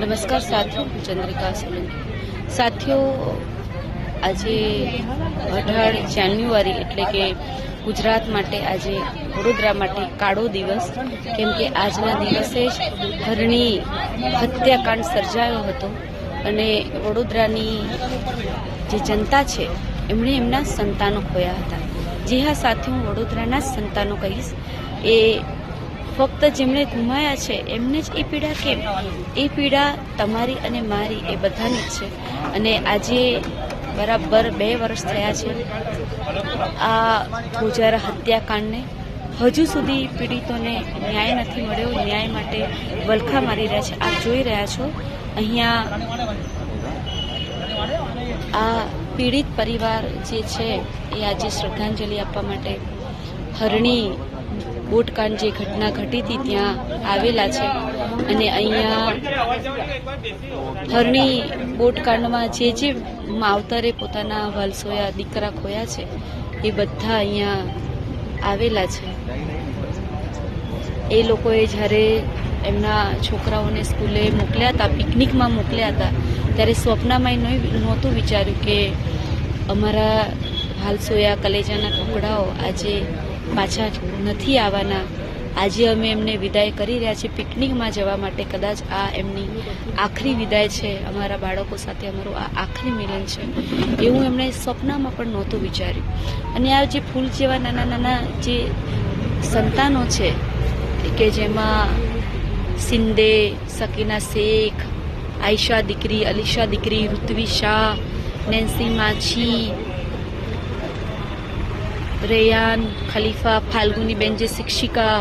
નમસ્કાર સાથીઓ હું ચંદ્રિકા સોલંકી. સાથીઓ, આજે અઢાર જાન્યુઆરી એટલે કે ગુજરાત માટે આજે વડોદરા માટે કાળો દિવસ. કેમ કે આજના દિવસે જ હરણી હત્યાકાંડ સર્જાયો હતો અને વડોદરાની જે જનતા છે, એમણે એમના સંતાનો ખોયા હતા. જે હા, સાથે, હું વડોદરાના જ સંતાનો કહીશ. એ ફક્ત જેમણે ગુમાયા છે, એમને જ એ પીડા કેમ? એ પીડા તમારી અને મારી, એ બધાની જ છે. અને આજે બરાબર બે વર્ષ થયા છે આ પૂજારા હત્યાકાંડને. હજુ સુધી પીડિતોને ન્યાય નથી મળ્યો, ન્યાય માટે વલખા મારી રહ્યા છે. આપ જોઈ રહ્યા છો, અહીંયા આ પીડિત પરિવાર જે છે, એ આજે શ્રદ્ધાંજલિ આપવા માટે હરણી બોટકાંડ જે ઘટના ઘટી હતી ત્યાં આવેલા છે. અને અહીંયા હરણી બોટકાંડમાં જે જે માવતરે પોતાના વલસોયા દીકરા ખોયા છે, એ બધા અહીંયા આવેલા છે. એ લોકોએ જ્યારે એમના છોકરાઓને સ્કૂલે મોકલ્યા હતા, પિકનિકમાં મોકલ્યા હતા, ત્યારે સ્વપ્નામાં નહોતું વિચાર્યું કે અમારા હાલસોયા કલેજાના ટુકડાઓ આજે પાછા નથી આવવાના. આજે અમે એમને વિદાય કરી રહ્યા છીએ પિકનિકમાં જવા માટે. કદાચ આ એમની આખરી વિદાય છે અમારા બાળકો સાથે. અમારું આ આખરી મિલન છે. એવું એમણે સ્વપ્નમાં પણ નહોતું વિચાર્યું. અને આ જે ફૂલ જેવા નાના નાના જે સંતાનો છે, કે જેમાં સિંદે, સકીના શેખ, આયશા દીકરી, અલીશા દીકરી ઋત્વી શાહ નેન્સી માછી રેયાન, ખલીફા ફાલ્ગુનીબેન જે શિક્ષિકા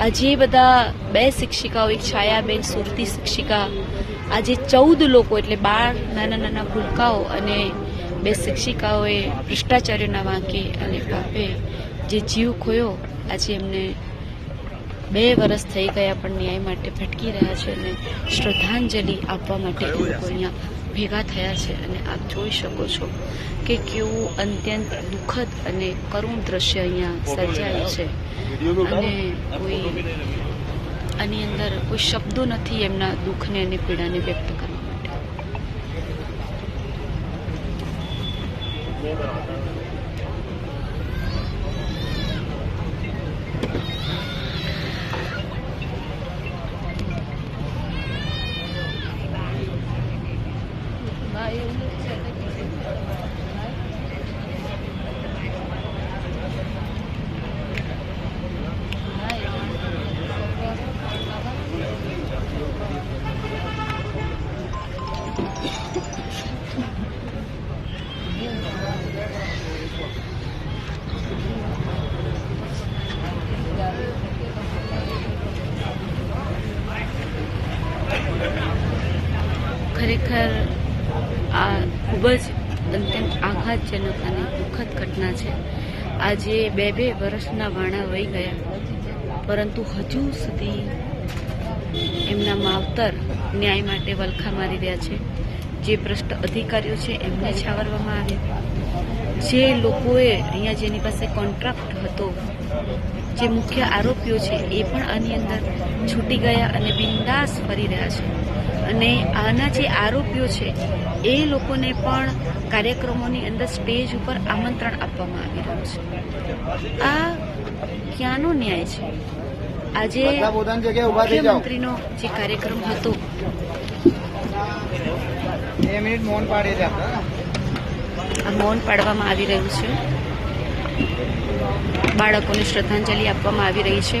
આ જે બધા બે શિક્ષિકાઓ, એક છાયાબેન, સુરતી શિક્ષિકા, આજે ચૌદ લોકો એટલે બાર નાના નાના ભૂલકાઓ અને બે શિક્ષિકાઓએ ભ્રષ્ટાચાર્યના વાંકે અને પાપે જે જીવ ખોયો, આજે એમને બે વર્ષ થઈ ગયા પણ ન્યાય માટે ભટકી રહ્યા છે અને શ્રદ્ધાંજલિ આપવા માટે લોકો અહીંયા ભેગા થયા છે અને આપ જોઈ શકો છો કે કેવું અત્યંત દુઃખદ અને કરુણ દ્રશ્ય અહીંયા સર્જાયું છે. અને કોઈ આની અંદર કોઈ શબ્દો નથી એમના દુઃખને અને પીડાને વ્યક્ત કરવા માટે ખરેખર આ ખૂબ જ અત્યંત આઘાતજનક અને દુઃખદ ઘટના છે. આજે બે બે વર્ષના વાણા વહી ગયા. પરંતુ હજુ સુધી એમના માવતર ન્યાય માટે વલખા મારી રહ્યા છે. જે ભ્રષ્ટ અધિકારીઓ છે, એમને છાવરવામાં આવે. જે લોકોએ અહીંયા જેની પાસે કોન્ટ્રાક્ટ હતો, જે મુખ્ય આરોપીઓ છે, એ પણ આની અંદર છૂટી ગયા અને બિંદાસ ફરી રહ્યા છે. અને આના જે આરોપીઓ છે એ લોકોને પણ કાર્યક્રમોની અંદર સ્ટેજ ઉપર આમંત્રણ આપવામાં આવી રહ્યું છે. આ ક્યાંનો ન્યાય છે? આજે મુખ્યમંત્રીનો જે કાર્યક્રમ હતો મૌન આ મૌન પાડવામાં આવી રહ્યું છે. બાળકોને શ્રદ્ધાંજલિ આપવામાં આવી રહી છે.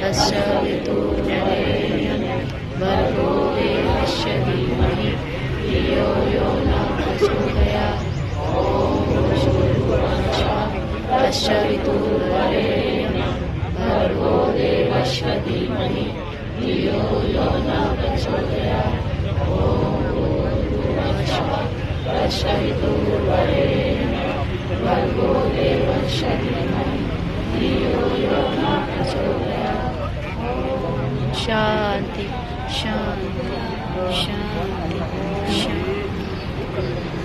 तस्य विदुर्वरेण्यं भर्गो देवस्य धीमहि धियो यो न प्रचोदयात् ॐ तस्य विदुर्वरेण्यं भर्गो देवस्य धीमहि धियो यो न प्रचोदयात् तस्य विदुर्वरेण्यं भर्गो देवस्य धीमहि शांति शांति शांति शांति